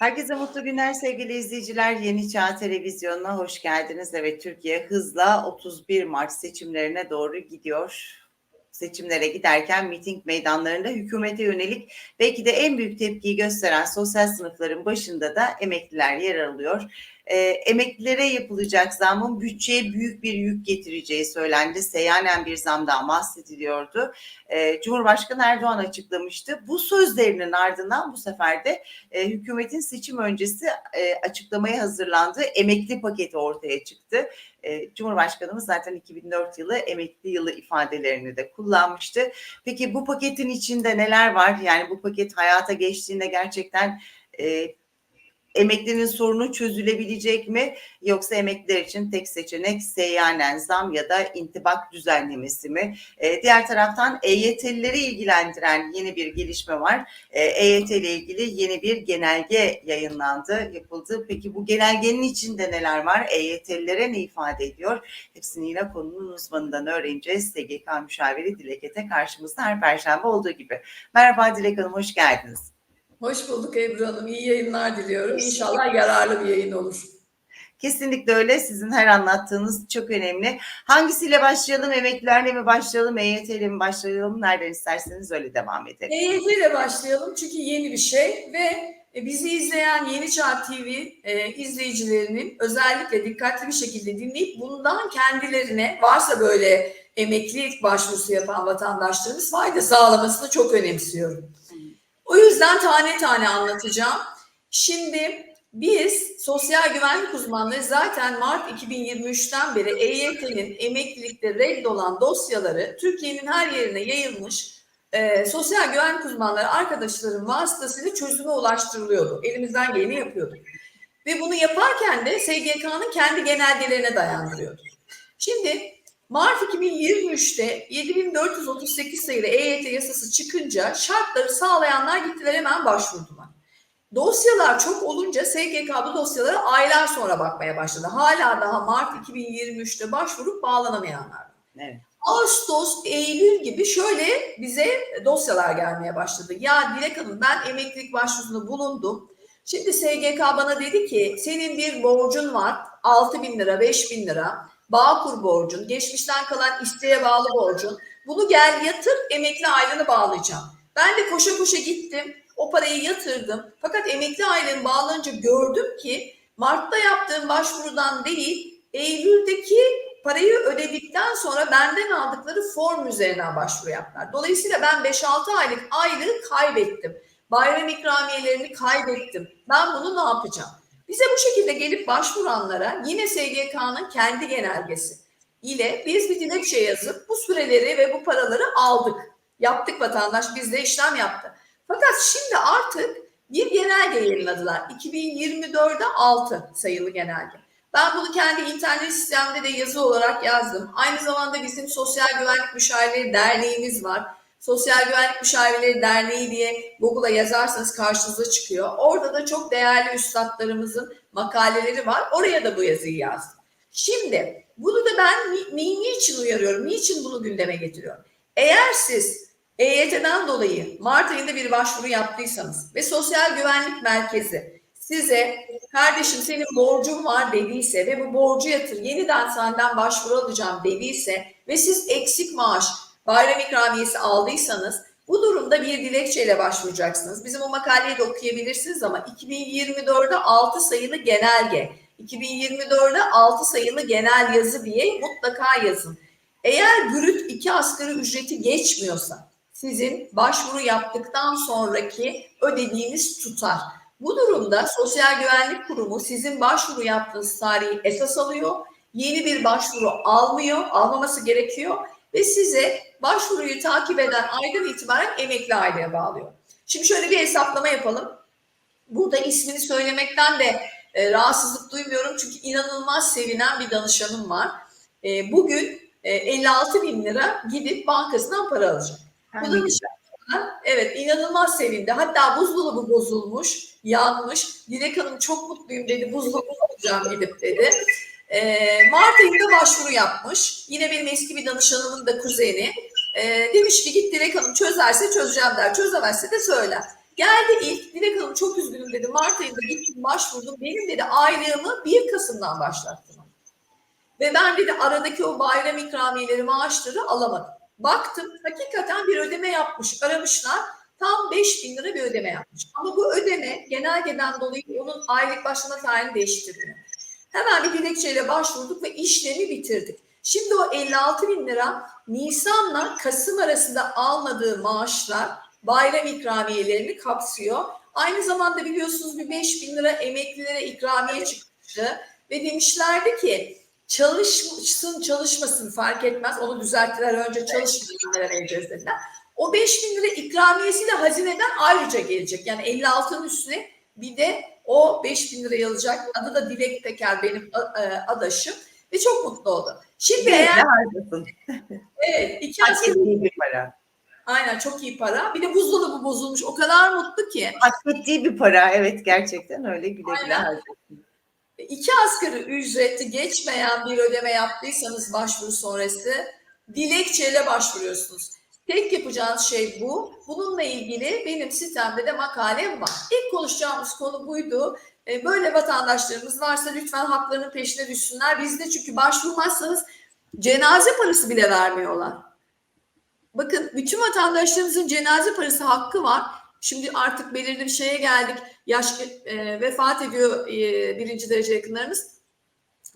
Herkese mutlu günler sevgili izleyiciler. Yeni Çağ Televizyonu'na hoş geldiniz. Evet Türkiye hızla 31 Mart seçimlerine doğru gidiyor. Seçimlere giderken miting meydanlarında hükümete yönelik belki de en büyük tepkiyi gösteren sosyal sınıfların başında da emekliler yer alıyor. E, emeklilere yapılacak zamın bütçeye büyük bir yük getireceği söylendi. Seyyanen bir zamdan bahsediliyordu. E, Cumhurbaşkanı Erdoğan açıklamıştı. Bu sözlerinin ardından bu sefer de e, hükümetin seçim öncesi e, açıklamaya hazırlandığı emekli paketi ortaya çıktı. E, Cumhurbaşkanımız zaten 2004 yılı emekli yılı ifadelerini de kullanmıştı. Peki bu paketin içinde neler var? Yani bu paket hayata geçtiğinde gerçekten e, emeklinin sorunu çözülebilecek mi? Yoksa emekliler için tek seçenek seyyanen zam ya da intibak düzenlemesi mi? E, diğer taraftan EYT'lileri ilgilendiren yeni bir gelişme var. E, EYT ile ilgili yeni bir genelge yayınlandı, yapıldı. Peki bu genelgenin içinde neler var? EYT'lilere ne ifade ediyor? Hepsini yine konunun uzmanından öğreneceğiz. SGK müşaviri Dilek Ete karşımızda her perşembe olduğu gibi. Merhaba Dilek Hanım, hoş geldiniz. Hoş bulduk Ebru Hanım. İyi yayınlar diliyorum. İnşallah yararlı bir yayın olur. Kesinlikle öyle. Sizin her anlattığınız çok önemli. Hangisiyle başlayalım? Emeklilerle mi başlayalım? EYT ile mi başlayalım? Nereden isterseniz öyle devam edelim. EYT ile başlayalım çünkü yeni bir şey ve e, bizi izleyen Yeni Çağ TV e, izleyicilerinin özellikle dikkatli bir şekilde dinleyip bundan kendilerine varsa böyle emeklilik başvurusu yapan vatandaşlarımız fayda sağlamasını çok önemsiyorum. O yüzden tane tane anlatacağım. Şimdi biz sosyal güvenlik uzmanları zaten Mart 2023'ten beri EYT'nin emeklilikte reddolan dosyaları Türkiye'nin her yerine yayılmış e, sosyal güvenlik uzmanları arkadaşların vasıtasıyla çözüme ulaştırılıyordu. Elimizden geleni yapıyorduk. Ve bunu yaparken de SGK'nın kendi genelgelerine dayandırıyordu. Şimdi Mart 2023'te 7438 sayılı EYT yasası çıkınca şartları sağlayanlar gittiler hemen başvurdular. Dosyalar çok olunca SGK bu dosyalara aylar sonra bakmaya başladı. Hala daha Mart 2023'te başvurup bağlanamayanlar. Evet. Ağustos, Eylül gibi şöyle bize dosyalar gelmeye başladı. Ya Dilek Hanım ben emeklilik başvurusunda bulundum. Şimdi SGK bana dedi ki senin bir borcun var 6 bin lira 5 bin lira Bağkur borcun, geçmişten kalan isteğe bağlı borcun. Bunu gel yatır, emekli aylığını bağlayacağım. Ben de koşa koşa gittim, o parayı yatırdım. Fakat emekli aylığını bağlanınca gördüm ki Mart'ta yaptığım başvurudan değil, Eylül'deki parayı ödedikten sonra benden aldıkları form üzerinden başvuru yaptılar. Dolayısıyla ben 5-6 aylık aylığı kaybettim. Bayram ikramiyelerini kaybettim. Ben bunu ne yapacağım? Bize bu şekilde gelip başvuranlara yine SGK'nın kendi genelgesi ile biz bir dilekçe yazıp bu süreleri ve bu paraları aldık. Yaptık vatandaş bizde işlem yaptı. Fakat şimdi artık bir genelge yayınladılar. 2024'de 6 sayılı genelge. Ben bunu kendi internet sistemde de yazı olarak yazdım. Aynı zamanda bizim Sosyal Güvenlik Müşavirleri Derneğimiz var. Sosyal Güvenlik Müşavirleri Derneği diye Google'a yazarsanız karşınıza çıkıyor. Orada da çok değerli üstadlarımızın makaleleri var. Oraya da bu yazıyı yazdım. Şimdi bunu da ben ni, ni, niçin uyarıyorum? Niçin bunu gündeme getiriyorum? Eğer siz EYT'den dolayı Mart ayında bir başvuru yaptıysanız ve Sosyal Güvenlik Merkezi size kardeşim senin borcun var dediyse ve bu borcu yatır yeniden senden başvuru alacağım dediyse ve siz eksik maaş bayram ikramiyesi aldıysanız bu durumda bir dilekçeyle başvuracaksınız. Bizim o makaleyi de okuyabilirsiniz ama 2024'de 6 sayılı genelge, 2024'de 6 sayılı genel yazı diye mutlaka yazın. Eğer brüt iki asgari ücreti geçmiyorsa sizin başvuru yaptıktan sonraki ödediğiniz tutar. Bu durumda Sosyal Güvenlik Kurumu sizin başvuru yaptığınız tarihi esas alıyor. Yeni bir başvuru almıyor, almaması gerekiyor ve size başvuruyu takip eden aydan itibaren emekli aileye bağlıyor. Şimdi şöyle bir hesaplama yapalım. Burada ismini söylemekten de e, rahatsızlık duymuyorum çünkü inanılmaz sevinen bir danışanım var. E, bugün e, 56 bin lira gidip bankasından para alacak. Bu danışan evet inanılmaz sevindi. Hatta buzdolabı bozulmuş, yanmış. Dilek Hanım çok mutluyum dedi. Buzdolabı alacağım gidip dedi. E, Mart ayında başvuru yapmış. Yine benim eski bir danışanımın da kuzeni. E, demiş ki git Dilek Hanım çözerse çözeceğim der. Çözemezse de söyler. Geldi ilk Dilek Hanım çok üzgünüm dedi. Mart ayında gittim başvurdum. Benim dedi aylığımı 1 Kasım'dan başlattılar. Ve ben dedi aradaki o bayram ikramiyeleri maaşları alamadım. Baktım hakikaten bir ödeme yapmış. Aramışlar. Tam 5 bin lira bir ödeme yapmış. Ama bu ödeme genelgeden dolayı onun aylık başlama tarihini değiştirmiyor. Hemen bir dilekçeyle başvurduk ve işlemi bitirdik. Şimdi o 56 bin lira Nisan'la Kasım arasında almadığı maaşlar bayram ikramiyelerini kapsıyor. Aynı zamanda biliyorsunuz bir 5 bin lira emeklilere ikramiye çıkmıştı. Ve demişlerdi ki çalışsın çalışmasın fark etmez. Onu düzelttiler önce çalışmasın lira vereceğiz dediler. O 5 bin lira ikramiyesi de hazineden ayrıca gelecek. Yani 56'nın üstüne bir de o 5 bin lirayı alacak. Adı da Dilek Teker benim e, adaşım. Ve çok mutlu oldu. Şimdi de eğer harcasın. evet iki asgari ettiği bir para. aynen çok iyi para. Bir de buzdolabı bozulmuş. O kadar mutlu ki. Hak ettiği bir para. Evet gerçekten öyle güle güle harcasın. İki asgari ücreti geçmeyen bir ödeme yaptıysanız başvuru sonrası dilekçeyle başvuruyorsunuz. Tek yapacağınız şey bu. Bununla ilgili benim sitemde de makalem var. İlk konuşacağımız konu buydu. E, Böyle vatandaşlarımız varsa lütfen haklarının peşine düşsünler. Bizde çünkü başvurmazsanız cenaze parası bile vermiyorlar. Bakın bütün vatandaşlarımızın cenaze parası hakkı var. Şimdi artık belirli bir şeye geldik. Yaş e, vefat ediyor e, birinci derece yakınlarımız.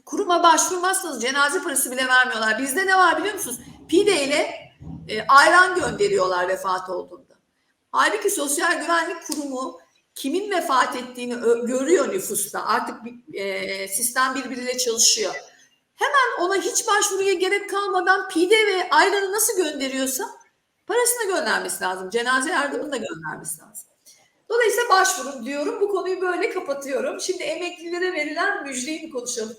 Kuruma başvurmazsanız cenaze parası bile vermiyorlar. Bizde ne var biliyor musunuz? Pide ile e, ayran gönderiyorlar vefat olduğunda. Halbuki Sosyal Güvenlik Kurumu kimin vefat ettiğini görüyor nüfusta. Artık e, sistem birbiriyle çalışıyor. Hemen ona hiç başvuruya gerek kalmadan pide ve ayranı nasıl gönderiyorsa parasını göndermesi lazım. Cenaze yardımını da göndermesi lazım. Dolayısıyla başvurun diyorum. Bu konuyu böyle kapatıyorum. Şimdi emeklilere verilen müjdeyi mi konuşalım?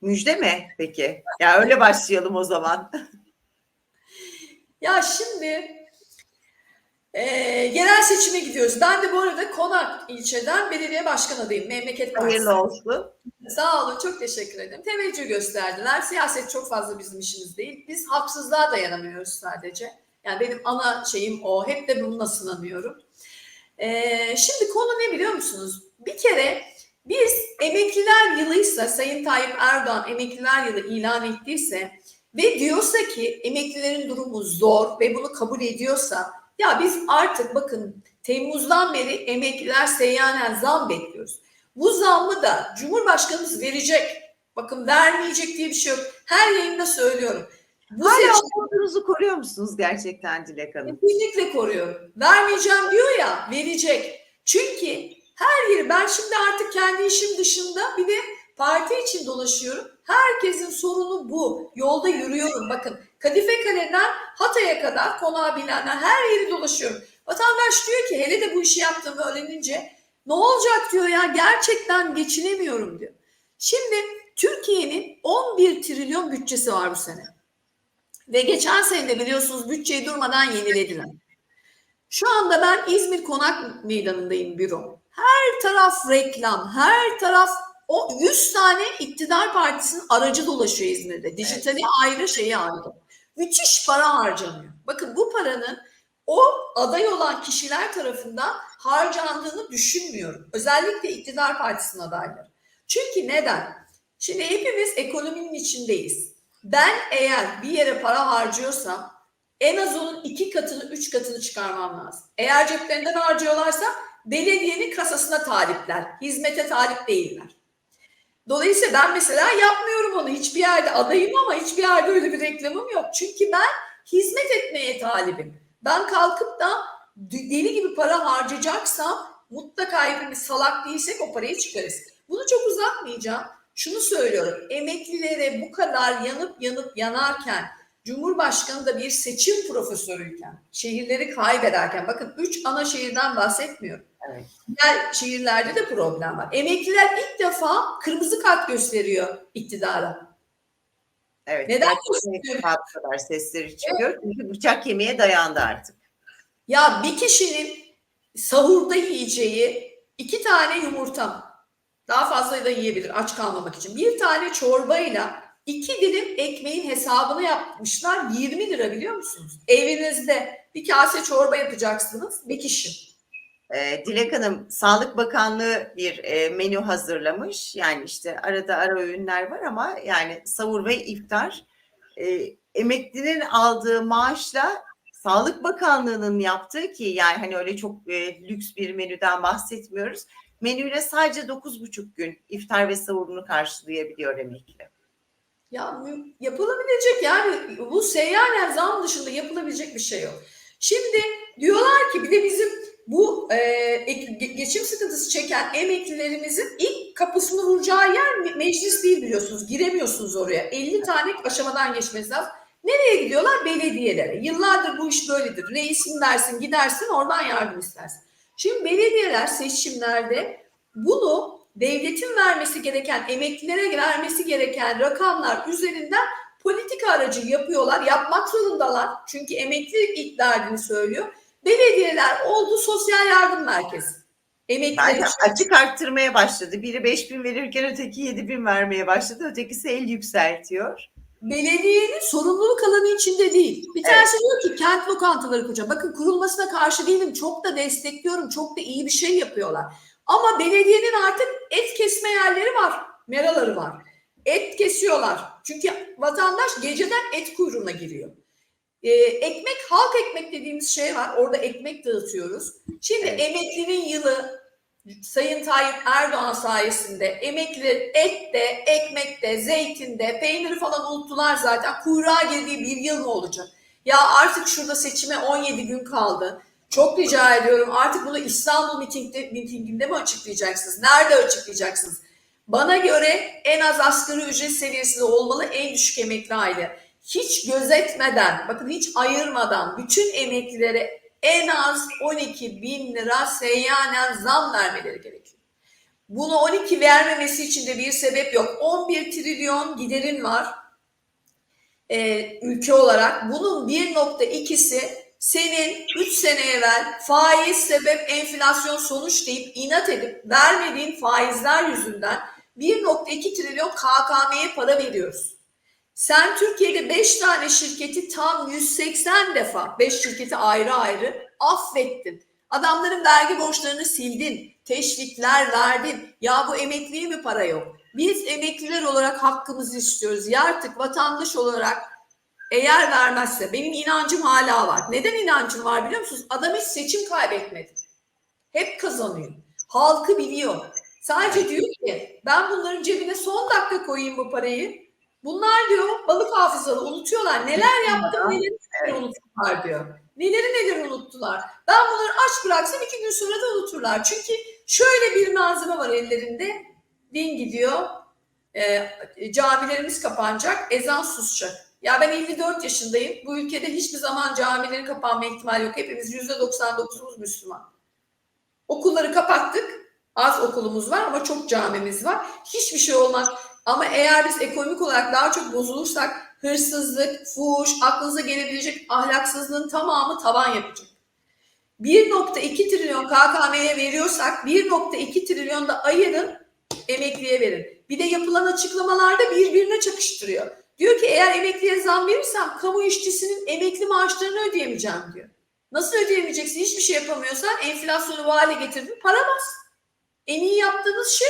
Müjde mi peki? Ya öyle başlayalım o zaman. Ya şimdi e, yerel seçime gidiyoruz. Ben de bu arada Konak ilçeden belediye başkan adayım. Memleket Partisi. Hayırlı olsun. Sağ olun, çok teşekkür ederim. Teveccüh gösterdiler. Siyaset çok fazla bizim işimiz değil. Biz haksızlığa dayanamıyoruz sadece. Yani benim ana şeyim o. Hep de bununla sınanıyorum. Ee, şimdi konu ne biliyor musunuz? Bir kere biz emekliler yılıysa, Sayın Tayyip Erdoğan emekliler yılı ilan ettiyse ve diyorsa ki emeklilerin durumu zor ve bunu kabul ediyorsa ya biz artık bakın Temmuz'dan beri emekliler seyyanen zam bekliyoruz. Bu zammı da Cumhurbaşkanımız verecek. Bakın vermeyecek diye bir şey yok. Her yayında söylüyorum. Bu Hala seçim umudunuzu koruyor musunuz gerçekten Dilek Hanım? kesinlikle koruyorum. Vermeyeceğim diyor ya verecek. Çünkü her yeri ben şimdi artık kendi işim dışında bir de parti için dolaşıyorum. Herkesin sorunu bu. Yolda yürüyorum. Bakın Kadife Kale'den Hatay'a kadar konağı bilenler her yeri dolaşıyorum. Vatandaş diyor ki hele de bu işi yaptığımı öğrenince ne olacak diyor ya gerçekten geçinemiyorum diyor. Şimdi Türkiye'nin 11 trilyon bütçesi var bu sene. Ve geçen sene de biliyorsunuz bütçeyi durmadan yenilediler. Şu anda ben İzmir Konak Meydanı'ndayım büro. Her taraf reklam, her taraf o 100 tane iktidar partisinin aracı dolaşıyor İzmir'de. Dijitali ayrı, şeyi ayrı. Müthiş para harcanıyor. Bakın bu paranın o aday olan kişiler tarafından harcandığını düşünmüyorum. Özellikle iktidar partisinin adayları. Çünkü neden? Şimdi hepimiz ekonominin içindeyiz. Ben eğer bir yere para harcıyorsam en az onun iki katını, üç katını çıkarmam lazım. Eğer ceplerinden harcıyorlarsa belediyenin kasasına talipler. Hizmete talip değiller. Dolayısıyla ben mesela yapmıyorum onu. Hiçbir yerde adayım ama hiçbir yerde öyle bir reklamım yok. Çünkü ben hizmet etmeye talibim. Ben kalkıp da deli gibi para harcayacaksam mutlaka hepimiz salak değilsek o parayı çıkarız. Bunu çok uzatmayacağım. Şunu söylüyorum. Emeklilere bu kadar yanıp yanıp yanarken Cumhurbaşkanı da bir seçim profesörüyken, şehirleri kaybederken, bakın üç ana şehirden bahsetmiyorum. Evet. Diğer şehirlerde de problem var. Emekliler ilk defa kırmızı kart gösteriyor iktidara. Evet. Neden gösteriyor? kadar sesleri çıkıyor. Çünkü bıçak kemiğe dayandı artık. Ya bir kişinin sahurda yiyeceği iki tane yumurta, daha fazla da yiyebilir aç kalmamak için. Bir tane çorbayla iki dilim ekmeğin hesabını yapmışlar 20 lira biliyor musunuz? Evinizde bir kase çorba yapacaksınız bir kişi. Ee, Dilek Hanım, Sağlık Bakanlığı bir e, menü hazırlamış. Yani işte arada ara öğünler var ama yani savur ve iftar. E, emeklinin aldığı maaşla Sağlık Bakanlığı'nın yaptığı ki yani hani öyle çok e, lüks bir menüden bahsetmiyoruz. Menüyle sadece 9,5 gün iftar ve savurunu karşılayabiliyor emekli. Ya yapılabilecek yani bu seyyanen zam dışında yapılabilecek bir şey yok. Şimdi diyorlar ki bir de bizim bu e, geçim sıkıntısı çeken emeklilerimizin ilk kapısını vuracağı yer me- meclis değil biliyorsunuz. Giremiyorsunuz oraya. 50 tane aşamadan geçmesi lazım. Nereye gidiyorlar? Belediyelere. Yıllardır bu iş böyledir. Reisim dersin gidersin oradan yardım istersin. Şimdi belediyeler seçimlerde bunu devletin vermesi gereken, emeklilere vermesi gereken rakamlar üzerinden politika aracı yapıyorlar. Yapmak zorundalar. Çünkü emekli ilk derdini söylüyor. Belediyeler oldu sosyal yardım merkezi. Emekliler için. açık arttırmaya başladı. Biri 5 bin verirken öteki 7 bin vermeye başladı. Ötekisi el yükseltiyor. belediyenin sorumluluk alanı içinde değil. Bir tanesi diyor ki kent lokantaları kuracağım. Bakın kurulmasına karşı değilim. Çok da destekliyorum. Çok da iyi bir şey yapıyorlar. Ama belediyenin artık et kesme yerleri var. Meraları var. Et kesiyorlar. Çünkü vatandaş geceden et kuyruğuna giriyor. Ee, ekmek, halk ekmek dediğimiz şey var. Orada ekmek dağıtıyoruz. Şimdi Evet. emeklinin yılı Sayın Tayyip Erdoğan sayesinde emekliler ette, ekmekte, zeytinde, peyniri falan unuttular zaten. Kuyruğa girdiği bir yıl mı olacak? Ya artık şurada seçime 17 gün kaldı. Çok rica ediyorum artık bunu İstanbul mitingde, mitinginde mi açıklayacaksınız? Nerede açıklayacaksınız? Bana göre en az asgari ücret seviyesinde olmalı en düşük emekli aile. Hiç gözetmeden, bakın hiç ayırmadan bütün emeklilere en az 12 bin lira seyyanen zam vermeleri gerekiyor. Bunu 12 vermemesi için de bir sebep yok. 11 trilyon giderin var e, ülke olarak. Bunun 1.2'si senin 3 sene evvel faiz sebep enflasyon sonuç deyip inat edip vermediğin faizler yüzünden 1.2 trilyon KKM'ye para veriyoruz. Sen Türkiye'de 5 tane şirketi tam 180 defa 5 şirketi ayrı ayrı affettin. Adamların vergi borçlarını sildin. Teşvikler verdin. Ya bu emekliye mi para yok? Biz emekliler olarak hakkımızı istiyoruz. Ya artık vatandaş olarak eğer vermezse benim inancım hala var. Neden inancım var biliyor musunuz? Adam hiç seçim kaybetmedi. Hep kazanıyor. Halkı biliyor. Sadece diyor ki ben bunların cebine son dakika koyayım bu parayı. Bunlar diyor balık hafızalı unutuyorlar. Neler yaptım neleri neleri unuttular diyor. Neleri neleri unuttular. Ben bunları aç bıraksam iki gün sonra da unuturlar. Çünkü şöyle bir malzeme var ellerinde. Din gidiyor. E, camilerimiz kapanacak. Ezan susacak. Ya ben 54 yaşındayım. Bu ülkede hiçbir zaman camilerin kapanma ihtimali yok. Hepimiz %99'umuz Müslüman. Okulları kapattık. Az okulumuz var ama çok camimiz var. Hiçbir şey olmaz. Ama eğer biz ekonomik olarak daha çok bozulursak hırsızlık, fuhuş, aklınıza gelebilecek ahlaksızlığın tamamı tavan yapacak. 1.2 trilyon KKM'ye veriyorsak 1.2 trilyon da ayırın emekliye verin. Bir de yapılan açıklamalarda birbirine çakıştırıyor. Diyor ki eğer emekliye zam verirsem kamu işçisinin emekli maaşlarını ödeyemeyeceğim diyor. Nasıl ödeyemeyeceksin? Hiçbir şey yapamıyorsan enflasyonu bu hale getirdin para bas. En iyi yaptığınız şey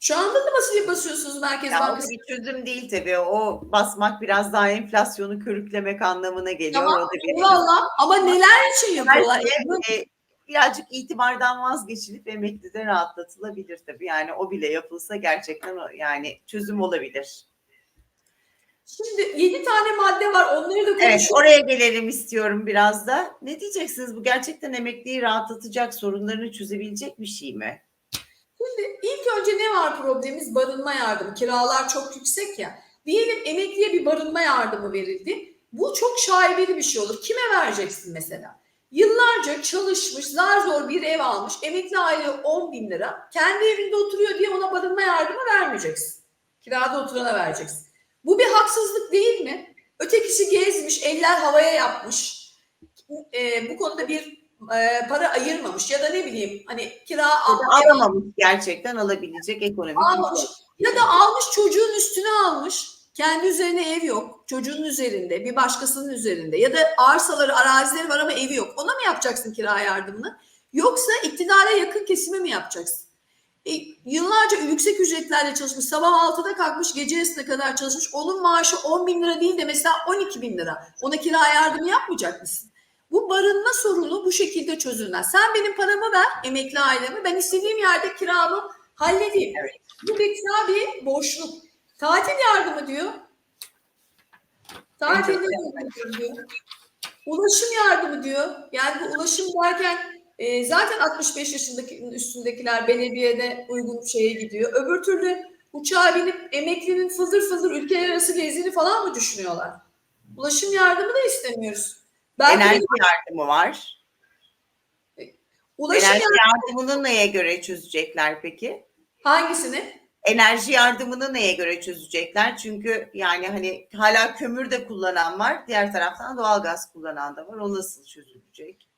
şu anda da basıya basıyorsunuz Merkez Ya Bankası. bir çözüm değil tabii. O basmak biraz daha enflasyonu körüklemek anlamına geliyor. Tamam eyvallah ama neler için yapıyorlar? E, birazcık itibardan vazgeçilip emeklide rahatlatılabilir tabii. Yani o bile yapılsa gerçekten yani çözüm olabilir. Şimdi 7 tane madde var onları da Evet konuşalım. oraya gelelim istiyorum biraz da. Ne diyeceksiniz? Bu gerçekten emekliyi rahatlatacak, sorunlarını çözebilecek bir şey mi? Şimdi ilk önce ne var problemimiz? Barınma yardımı. Kiralar çok yüksek ya. Diyelim emekliye bir barınma yardımı verildi. Bu çok şaibeli bir şey olur. Kime vereceksin mesela? Yıllarca çalışmış, zar zor bir ev almış. Emekli aile 10 bin lira. Kendi evinde oturuyor diye ona barınma yardımı vermeyeceksin. Kirada oturana vereceksin. Bu bir haksızlık değil mi? Ötekisi gezmiş, eller havaya yapmış. Ee, bu konuda bir e, para ayırmamış ya da ne bileyim hani kira alamamış gerçekten alabilecek ekonomik almamış imkan. ya da almış çocuğun üstüne almış. Kendi üzerine ev yok. Çocuğun üzerinde, bir başkasının üzerinde ya da arsaları, arazileri var ama evi yok. Ona mı yapacaksın kira yardımını? Yoksa iktidara yakın kesime mi yapacaksın? E, yıllarca yüksek ücretlerle çalışmış, sabah 6'da kalkmış, gece yarısına kadar çalışmış. Onun maaşı 10 bin lira değil de mesela 12 bin lira. Ona kira yardımı yapmayacak mısın? Bu barınma sorunu bu şekilde çözülmez. Sen benim paramı ver, emekli aileme. Ben istediğim yerde kiramı halledeyim. Evet. Bu mesela bir boşluk. Tatil yardımı diyor. Tatil yardımı diyor. Ulaşım yardımı diyor. Yani bu ulaşım derken e, zaten 65 yaşındaki üstündekiler belediyede uygun şeye gidiyor. Öbür türlü uçağa binip emeklinin fıldır fıldır ülkeler arası gezdiğini falan mı düşünüyorlar? Ulaşım yardımı da istemiyoruz. Belki Enerji yardımı var. ulaşım Enerji yardımı yardımını neye göre çözecekler peki? hangisini? Enerji yardımını neye göre çözecekler? Çünkü yani hani hala kömür de kullanan var. Diğer taraftan doğalgaz kullanan da var. O nasıl çözülecek?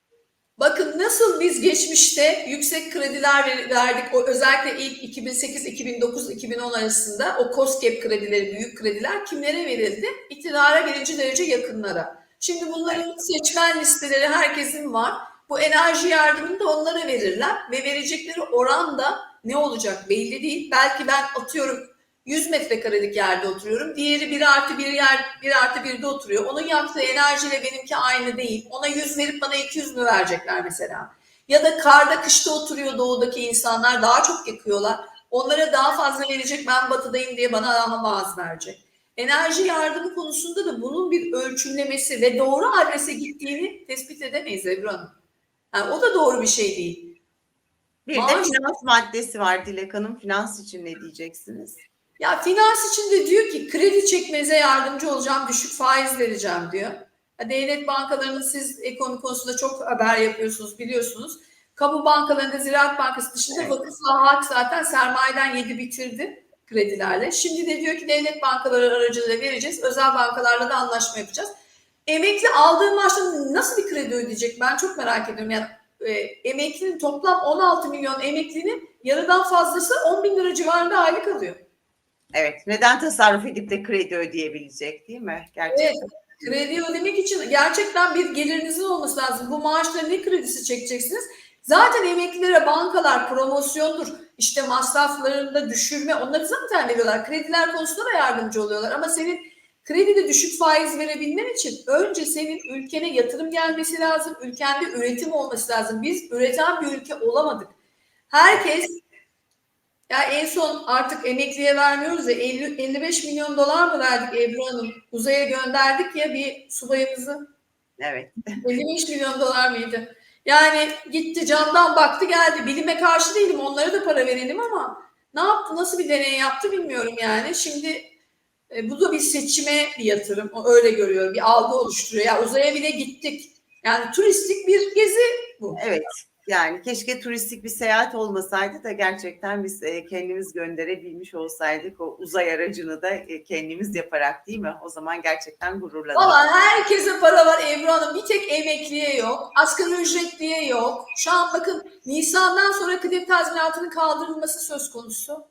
Bakın nasıl biz geçmişte yüksek krediler ver- verdik. O özellikle ilk 2008, 2009, 2010 arasında o COSGAP kredileri, büyük krediler kimlere verildi? İktidara birinci derece yakınlara. Şimdi bunların seçmen listeleri herkesin var. Bu enerji yardımını da onlara verirler ve verecekleri oran da ne olacak belli değil. Belki ben atıyorum 100 metrekarelik yerde oturuyorum. Diğeri 1 artı 1 yer 1 artı 1'de oturuyor. Onun yaptığı enerjiyle benimki aynı değil. Ona 100 verip bana 200 mü verecekler mesela? Ya da karda kışta oturuyor doğudaki insanlar daha çok yakıyorlar. Onlara daha fazla verecek ben batıdayım diye bana daha az verecek. Enerji yardımı konusunda da bunun bir ölçümlemesi ve doğru adrese gittiğini tespit edemeyiz Ebru Hanım. Yani o da doğru bir şey değil. Bir de Maaş- finans maddesi var Dilek Hanım. Finans için ne diyeceksiniz? Ya finans için de diyor ki kredi çekmenize yardımcı olacağım, düşük faiz vereceğim diyor. Ya Devlet bankalarının siz ekonomi konusunda çok haber yapıyorsunuz, biliyorsunuz. Kamu bankalarında Ziraat Bankası dışında Evet. vakıfla halk zaten sermayeden yedi bitirdi kredilerle. Şimdi de diyor ki devlet bankaları aracılığıyla vereceğiz. Özel bankalarla da anlaşma yapacağız. Emekli aldığı maaştan nasıl bir kredi ödeyecek? Ben çok merak ediyorum. Yani e, emeklinin toplam 16 milyon emeklinin yarıdan fazlası 10 bin lira civarında aylık alıyor. Evet. Neden tasarruf edip de kredi ödeyebilecek değil mi? Gerçekten. Evet. Kredi ödemek için gerçekten bir gelirinizin olması lazım. Bu maaşla ne kredisi çekeceksiniz? Zaten emeklilere bankalar promosyondur, işte masraflarında düşürme onları zaten veriyorlar. Krediler konusunda da yardımcı oluyorlar. Ama senin kredide düşük faiz verebilmen için önce senin ülkene yatırım gelmesi lazım. Ülkende üretim olması lazım. Biz üreten bir ülke olamadık. Herkes ya en son artık emekliye vermiyoruz ya 50, 55 milyon dolar mı verdik Ebru Hanım? Uzaya gönderdik ya bir subayımızı. Evet. 55 milyon dolar mıydı? Yani gitti camdan baktı geldi. Bilime karşı değilim onlara da para verelim ama ne yaptı nasıl bir deney yaptı bilmiyorum yani. Şimdi e, bu da bir seçime bir yatırım. O öyle görüyor. Bir algı oluşturuyor. Ya uzaya bile gittik. Yani turistik bir gezi bu. Evet. Yani keşke turistik bir seyahat olmasaydı da gerçekten biz e, kendimiz gönderebilmiş olsaydık o uzay aracını da e, kendimiz yaparak değil mi? O zaman gerçekten gururlanırız. Valla herkese para var Ebru Hanım. Bir tek emekliye yok. Asgari ücretliye yok. Şu an bakın Nisan'dan sonra kıdem tazminatının kaldırılması söz konusu.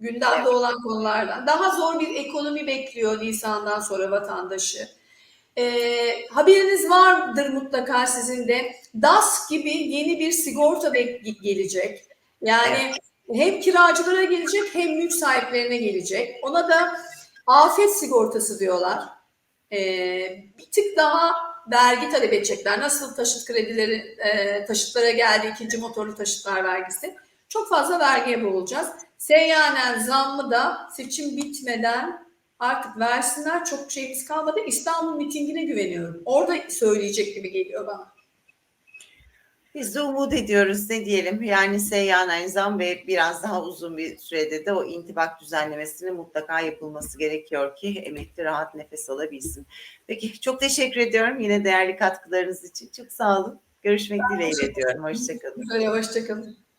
Gündemde Evet. olan konulardan. Daha zor bir ekonomi bekliyor Nisan'dan sonra vatandaşı. Ee, haberiniz vardır mutlaka sizin de. DAS gibi yeni bir sigorta gelecek. Yani hem kiracılara gelecek hem mülk sahiplerine gelecek. Ona da afet sigortası diyorlar. Ee, bir tık daha vergi talep edecekler. Nasıl taşıt kredileri e, taşıtlara geldi ikinci motorlu taşıtlar vergisi. Çok fazla vergiye boğulacağız. Seyyanen zammı da seçim bitmeden artık versinler çok şeyimiz kalmadı. İstanbul mitingine güveniyorum. Orada söyleyecek gibi geliyor bana. Biz de umut ediyoruz ne diyelim. Yani seyyanen zam ve biraz daha uzun bir sürede de o intibak düzenlemesinin mutlaka yapılması gerekiyor ki emekli rahat nefes alabilsin. Peki çok teşekkür ediyorum yine değerli katkılarınız için. Çok sağ olun. Görüşmek dileğiyle diyorum. Hoşçakalın. Hoşçakalın.